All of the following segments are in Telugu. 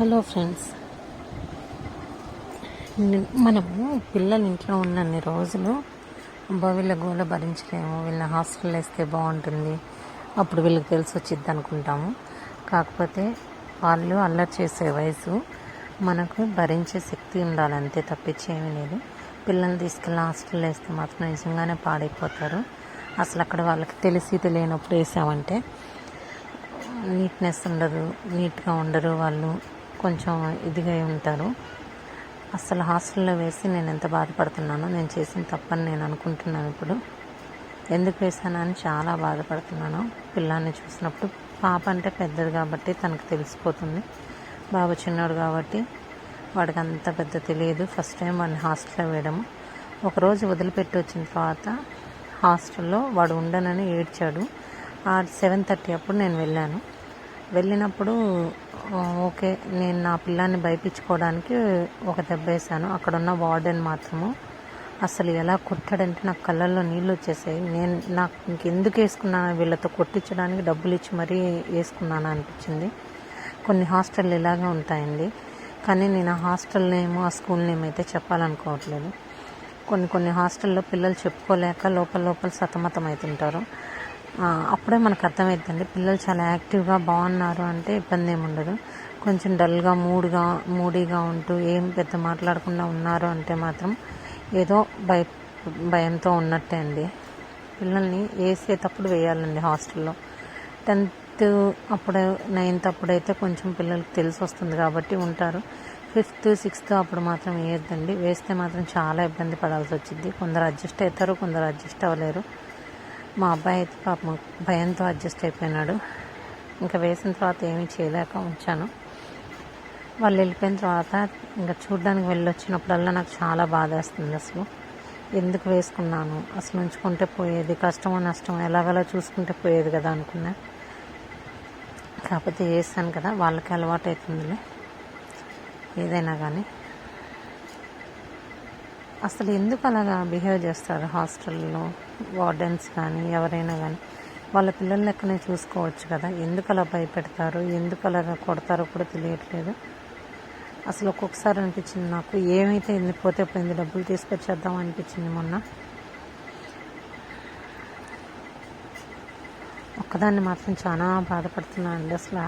Hello friends. మనము పిల్లలు ఇంట్లో ఉన్నన్ని రోజులు అబ్బా వీళ్ళ గోల భరించలేము. వీళ్ళ హాస్టల్లో వేస్తే బాగుంటుంది. అప్పుడు వీళ్ళకి తెలిసి వచ్చిద్ది అనుకుంటాము. కాకపోతే వాళ్ళు అల్లరి చేసే వయసు మనకు భరించే శక్తి ఉండాలి. అంతే లేదు. పిల్లల్ని తీసుకెళ్ళి హాస్టల్లో వేస్తే మాత్రం నిజంగానే పాడైపోతారు. అసలు అక్కడ వాళ్ళకి తెలిసి తెలియనప్పుడు వేసామంటే నీట్నెస్ ఉండదు నీట్గా ఉండరు వాళ్ళు. కొంచెం ఇదిగా ఉంటారు. అసలు హాస్టల్లో వేసి నేను ఎంత బాధపడుతున్నానో నేను చేసిన తప్పని నేను అనుకుంటున్నాను ఇప్పుడు. ఎందుకు వేసానని చాలా బాధపడుతున్నాను. పిల్లాన్ని చూసినప్పుడు పాప అంటే పెద్దది కాబట్టి తనకు తెలిసిపోతుంది. బాబు చిన్నోడు కాబట్టి వాడికి అంత పెద్ద తెలియదు. ఫస్ట్ టైం వాడిని హాస్టల్లో వేయడము ఒకరోజు వదిలిపెట్టి వచ్చిన తర్వాత హాస్టల్లో వాడు ఉండనని ఏడ్చాడు. ఆ సెవెన్ థర్టీ అప్పుడు నేను వెళ్ళాను. వెళ్ళినప్పుడు ఓకే. నేను నా పిల్లాన్ని భయపించుకోవడానికి ఒక దెబ్బ వేసాను అక్కడ ఉన్న వార్డెన్ మాత్రము. అసలు ఎలా కొట్టాడంటే నాకు కళ్ళల్లో నీళ్ళు వచ్చేసాయి. నేను నాకు ఇంకెందుకు వేసుకున్నాను వీళ్ళతో కొట్టించడానికి డబ్బులు ఇచ్చి మరీ వేసుకున్నాను అనిపించింది. కొన్ని హాస్టల్ ఇలాగే ఉంటాయండి. కానీ నేను ఆ హాస్టల్ నేమ్ ఆ స్కూల్ నేమ్ అయితే చెప్పాలనుకోవట్లేదు. కొన్ని కొన్ని హాస్టల్లో పిల్లలు చెప్పుకోలేక లోపల లోపల సతమతం అవుతుంటారు అప్పుడే మనకు అర్థమవుతుంది పిల్లలు చాలా యాక్టివ్గా బాగున్నారు అంటే ఇబ్బంది ఏమి ఉండదు. కొంచెం డల్గా మూడ్గా మూడీగా ఉంటూ ఏం పెద్ద మాట్లాడకుండా ఉన్నారు అంటే మాత్రం ఏదో భయ భయంతో ఉన్నట్టే అండి. పిల్లల్ని వేసేటప్పుడు వేయాలండి హాస్టల్లో. టెన్త్ అప్పుడు నైన్త్ అప్పుడైతే కొంచెం పిల్లలకి తెలిసి వస్తుంది కాబట్టి ఉంటారు. ఫిఫ్త్ సిక్స్త్ అప్పుడు మాత్రం వేయొద్దండి. వేస్తే మాత్రం చాలా ఇబ్బంది పడాల్సి వచ్చింది కొందరు అడ్జస్ట్ అవుతారు కొందరు అడ్జస్ట్ అవ్వలేరు. మా అబ్బాయి అయితే పాపం భయంతో అడ్జస్ట్ అయిపోయినాడు. ఇంకా వేసిన తర్వాత ఏమీ చేయలేక ఉంచాను. వాళ్ళు వెళ్ళిపోయిన తర్వాత ఇంకా చూడడానికి వెళ్ళొచ్చినప్పుడల్లా నాకు చాలా బాధ వేస్తుంది అసలు. ఎందుకు వేసుకున్నాను? అసలు ఉంచుకుంటే పోయేది? కష్టమో నష్టం ఎలాగలా చూసుకుంటే పోయేది కదా అనుకున్నా. కాకపోతే వేసాను కదా వాళ్ళకి అలవాటు అవుతుందిలే. ఏదైనా కానీ అసలు ఎందుకు అలాగా బిహేవ్ చేస్తారు హాస్టల్లో? వార్డెన్స్ కానీ ఎవరైనా కానీ. వాళ్ళ పిల్లల లెక్కనే చూసుకోవచ్చు కదా. ఎందుకు అలా భయపెడతారు? ఎందుకు అలాగా కొడతారో కూడా తెలియట్లేదు. అసలు ఒక్కొక్కసారి అనిపించింది నాకు. ఏమైతే ఎన్ని పోతే పోయింది డబ్బులు తీసుకొచ్చేద్దాం అనిపించింది మొన్న. ఒక్కదాన్ని మాత్రం చాలా బాధపడుతున్నాను అండి అసలు.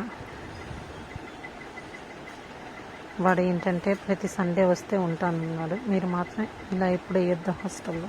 వాడు ఏంటంటే ప్రతి సండే వస్తే ఉంటానన్నాడు. మీరు మాత్రం ఇలా ఎప్పుడు వేయొద్దు హాస్టల్లో.